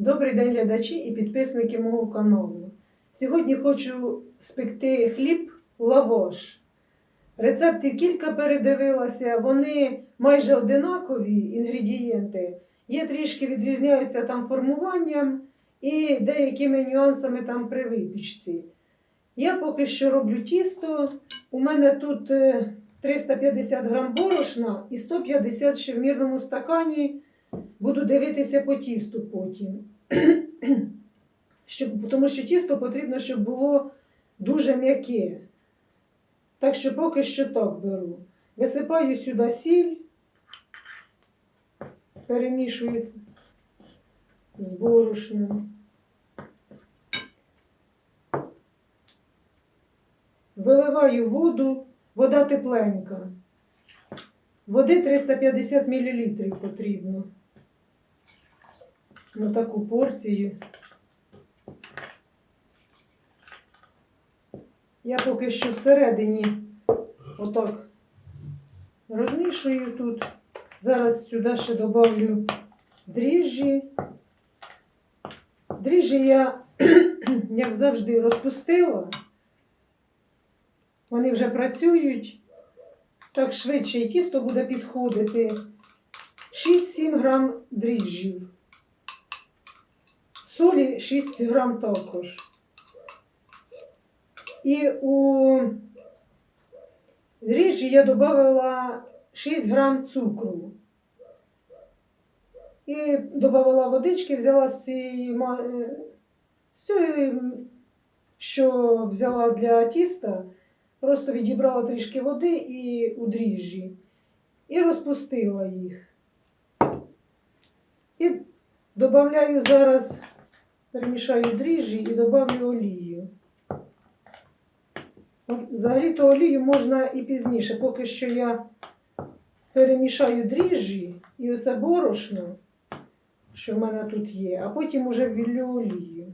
Добрий день, глядачі і підписники мого каналу. Сьогодні хочу спекти хліб лаваш. Рецептів кілька передивилася, вони майже одинакові інгредієнти. Є трішки відрізняються там формуванням і деякими нюансами там при випічці. Я поки що роблю тісто. У мене тут е, 350 грам борошна і 150 ще в мірному стакані. Буду дивитися по тісту потім. щоб, тому що тісто потрібно, щоб було дуже м'яке. Так що поки що так беру. Висипаю сюди сіль, перемішую з борошном. Виливаю воду, вода тепленька. Води 350 мл потрібно на таку порцію. Я поки що всередині отак розмішую тут. Зараз сюди ще додавлю дріжджі. Дріжджі я, як завжди, розпустила. Вони вже працюють. Так швидше і тісто буде підходити. 6-7 грам дріжджів. Солі 6 грам також. І у дріжджі я додала 6 грам цукру. І додала водички, взяла з цієї, з цієї, що взяла для тіста, просто відібрала трішки води і у дріжджі. І розпустила їх. І додаю зараз, перемішаю дріжджі і додаю олію. Взагалі-то олію можна і пізніше, поки що я перемішаю дріжджі і оце борошно, що в мене тут є, а потім уже ввіллю олію.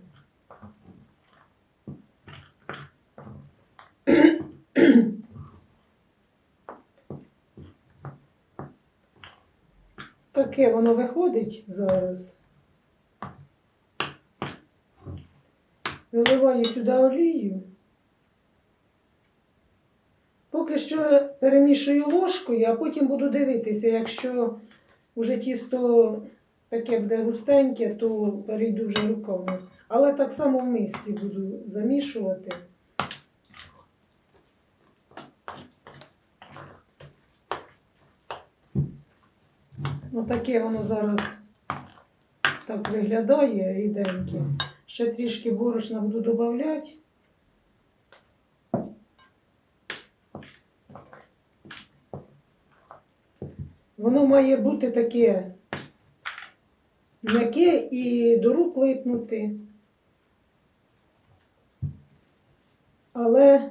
Таке воно виходить зараз. Виливаю сюди олію. Поки що перемішую ложкою, а потім буду дивитися, якщо вже тісто таке буде густеньке, то перейду вже руками. Але так само в мисці буду замішувати. Отаке воно зараз так виглядає ріденьке. Ще трішки борошна буду додавати. Воно має бути таке м'яке і до рук липнути. Але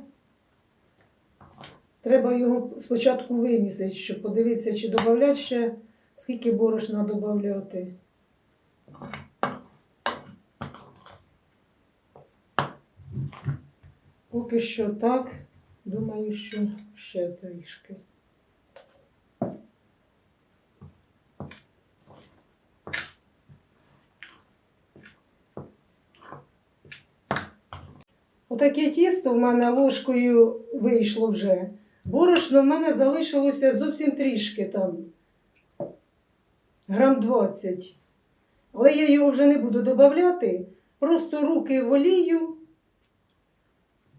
треба його спочатку вимісити, щоб подивитися, чи додати ще, скільки борошна додати. Поки що так. Думаю, що ще трішки. Отаке тісто в мене ложкою вийшло вже. Борошно в мене залишилося зовсім трішки там. Грам 20. Але я його вже не буду додавати. Просто руки в олію.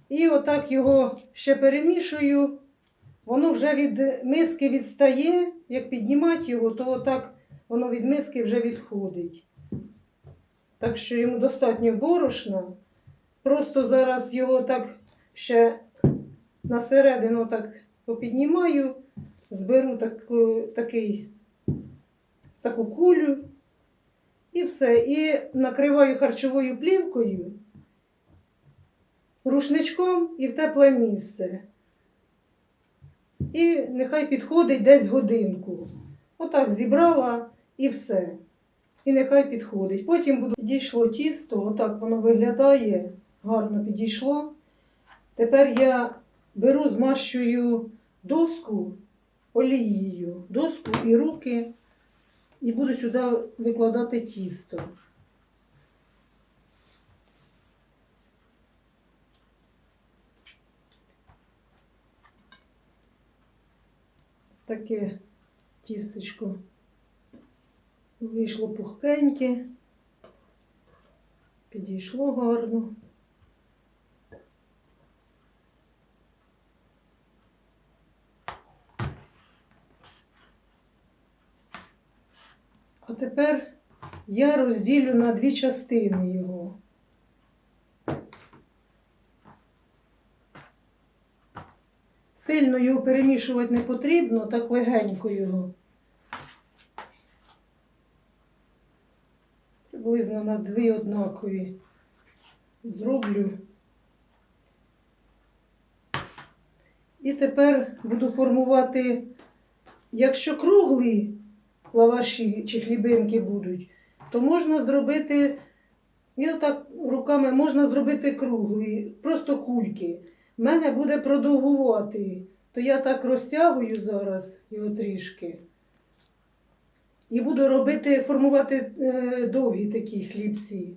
І отак його ще перемішую. Воно вже від миски відстає. Як піднімати його, то отак воно від миски вже відходить. Так що йому достатньо борошна. Просто зараз його так ще на середину так попіднімаю, зберу таку, такий, таку кулю і все. І накриваю харчовою плівкою, рушничком і в тепле місце. І нехай підходить десь годинку. Отак зібрала і все. І нехай підходить. Потім буду підійшло тісто, отак воно виглядає, гарно підійшло. Тепер я беру, змащую доску олією, доску і руки, і буду сюди викладати тісто. Таке тістечко вийшло пухкеньке, підійшло гарно. А тепер я розділю на дві частини його. Сильно його перемішувати не потрібно, так легенько його. Приблизно на дві однакові зроблю. І тепер буду формувати, якщо круглі лаваші чи хлібинки будуть, то можна зробити, і отак руками можна зробити круглі, просто кульки. В мене буде продовгувати, то я так розтягую зараз його трішки. І буду робити, формувати е, довгі такі хлібці.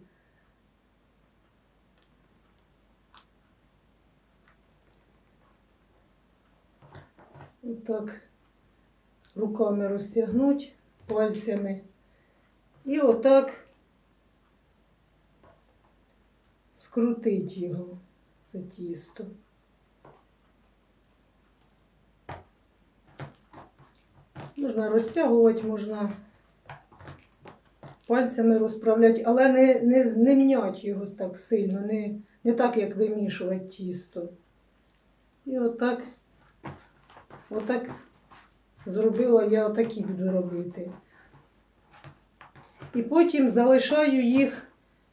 Отак руками розтягнуть пальцями. І отак скрутить його, це тісто. Можна розтягувати, можна пальцями розправляти, але не, не, не міняти його так сильно, не, не так, як вимішувати тісто. І отак, отак зробила, я отакі буду робити. І потім залишаю їх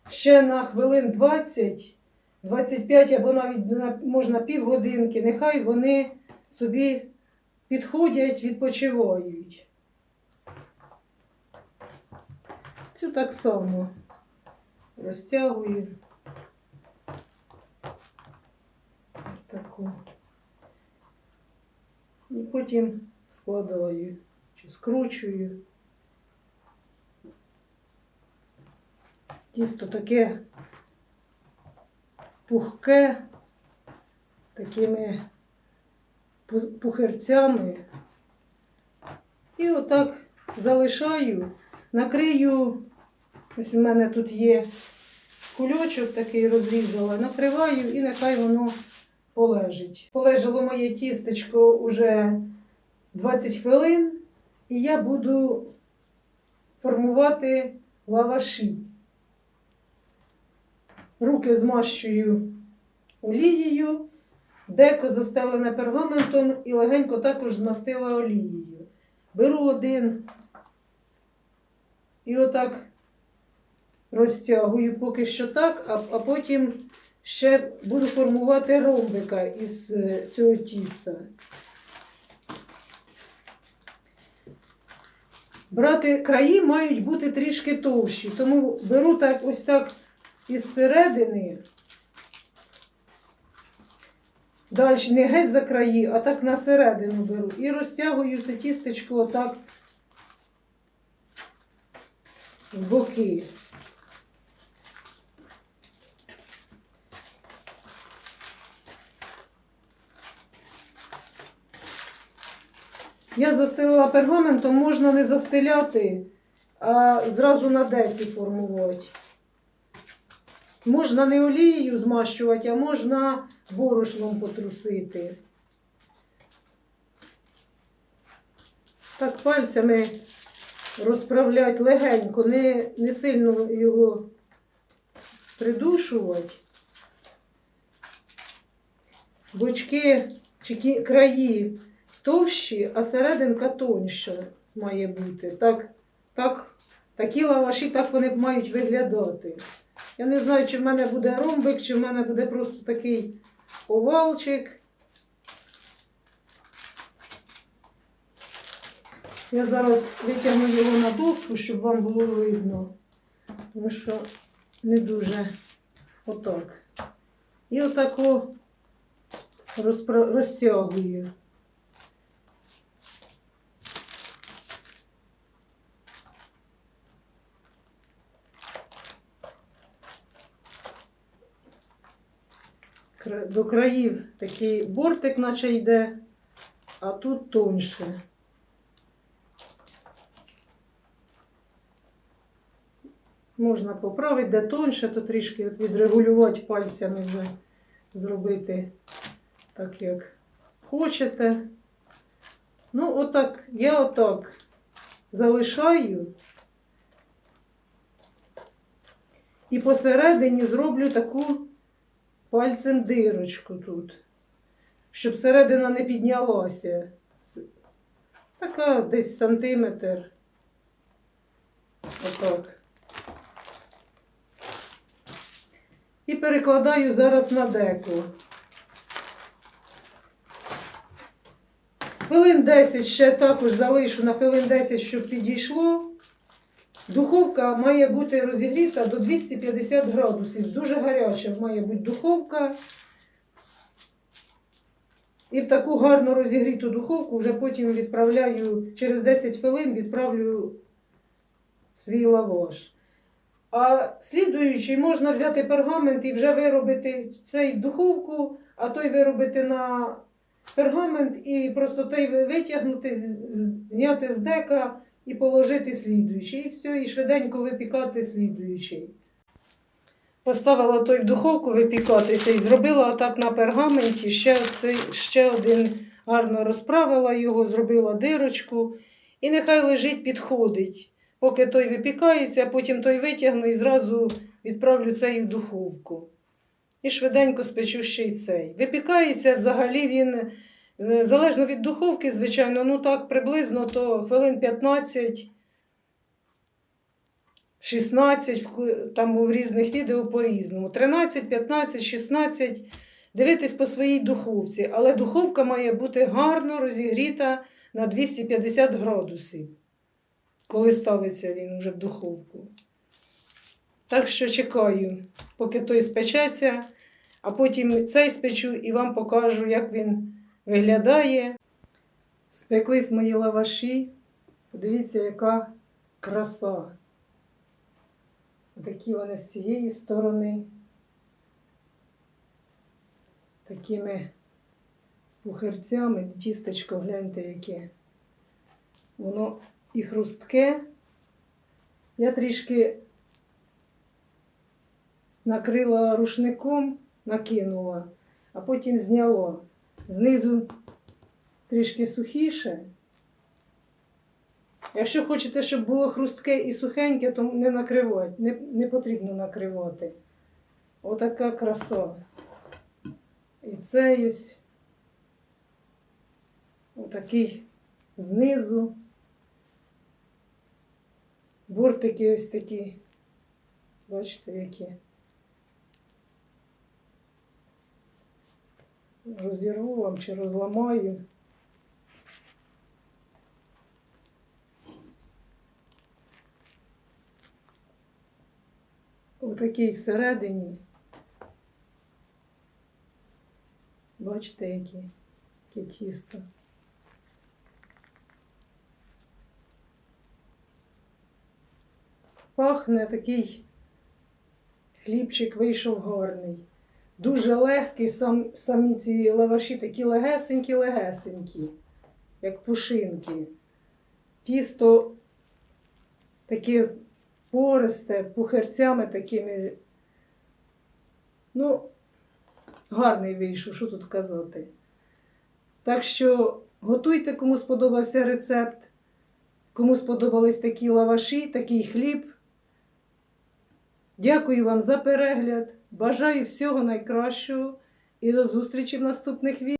ще на хвилин 20, 25 або навіть можна півгодинки. Нехай вони собі підходять, відпочивають. Цю так само розтягую. Таку. І потім складаю чи скручую. Тісто таке пухке, такими пу- пухирцями. І отак залишаю, накрию, ось у мене тут є кульочок такий розрізала, накриваю і нехай воно полежить. Полежало моє тістечко уже 20 хвилин, і я буду формувати лаваші. Руки змащую олією, деко застелене пергаментом і легенько також змастила олією. Беру один і отак розтягую поки що так, а, а потім ще буду формувати ромбика із е, цього тіста. Брати краї мають бути трішки товщі, тому беру так ось так із середини. Далі не геть за краї, а так на середину беру. І розтягую це тістечко отак в боки. Я застелила пергаментом, можна не застеляти, а зразу на деці формувати. Можна не олією змащувати, а можна борошном потрусити. Так пальцями розправляти легенько, не, не сильно його придушувати. Бочки чи краї товщі, а серединка тоньша має бути. Так, так, такі лаваші так вони мають виглядати. Я не знаю, чи в мене буде ромбик, чи в мене буде просто такий овалчик. Я зараз витягну його на доску, щоб вам було видно. Тому що не дуже отак. І розпра- розтягую. до країв такий бортик, наче йде, а тут тоньше. Можна поправити, де тоньше, то трішки от відрегулювати пальцями вже зробити так, як хочете. Ну, отак, я отак залишаю і посередині зроблю таку пальцем дирочку тут, щоб середина не піднялася. Така десь сантиметр. Отак. І перекладаю зараз на деко. Хвилин 10 ще також залишу на хвилин 10, щоб підійшло. Духовка має бути розігріта до 250 градусів. Дуже гаряча має бути духовка. І в таку гарно розігріту духовку вже потім відправляю, через 10 хвилин відправлю свій лаваш. А слідуючий можна взяти пергамент і вже виробити цей духовку, а той виробити на пергамент і просто той витягнути, зняти з дека і положити слідуючий. І все, і швиденько випікати слідуючий. Поставила той в духовку випікатися і зробила отак на пергаменті. Ще, оцей, ще один гарно розправила його, зробила дирочку. І нехай лежить, підходить. Поки той випікається, а потім той витягну і зразу відправлю цей в духовку. І швиденько спечу ще й цей. Випікається взагалі він, залежно від духовки, звичайно, ну так приблизно то хвилин 15. 16, в- там в різних відео по-різному. 13, 15, 16. Дивитись по своїй духовці. Але духовка має бути гарно розігріта на 250 градусів, коли ставиться він вже в духовку. Так що чекаю, поки той спечеться, а потім цей спечу і вам покажу, як він виглядає. Спеклись мої лаваші. Подивіться, яка краса. Такі вони з цієї сторони. Такими пухарцями. Тістечко, гляньте, яке. Воно і хрустке. Я трішки накрила рушником, накинула, а потім зняла. Знизу трішки сухіше. Якщо хочете, щоб було хрустке і сухеньке, то не накривати, не, не потрібно накривати. Отака краса. І цей ось отакий знизу. Бортики ось такі. Бачите, які. Розірву вам чи розламаю. Отакий всередині. Бачите, які, яке тісто. Пахне такий хлібчик вийшов гарний. Дуже легкий, сам, самі ці лаваші такі легесенькі-легесенькі, як пушинки. Тісто таке пористе, пухарцями такими. Ну, гарний вийшов, що тут казати. Так що готуйте, кому сподобався рецепт, кому сподобались такі лаваші, такий хліб. Дякую вам за перегляд. Бажаю всього найкращого і до зустрічі в наступних відео.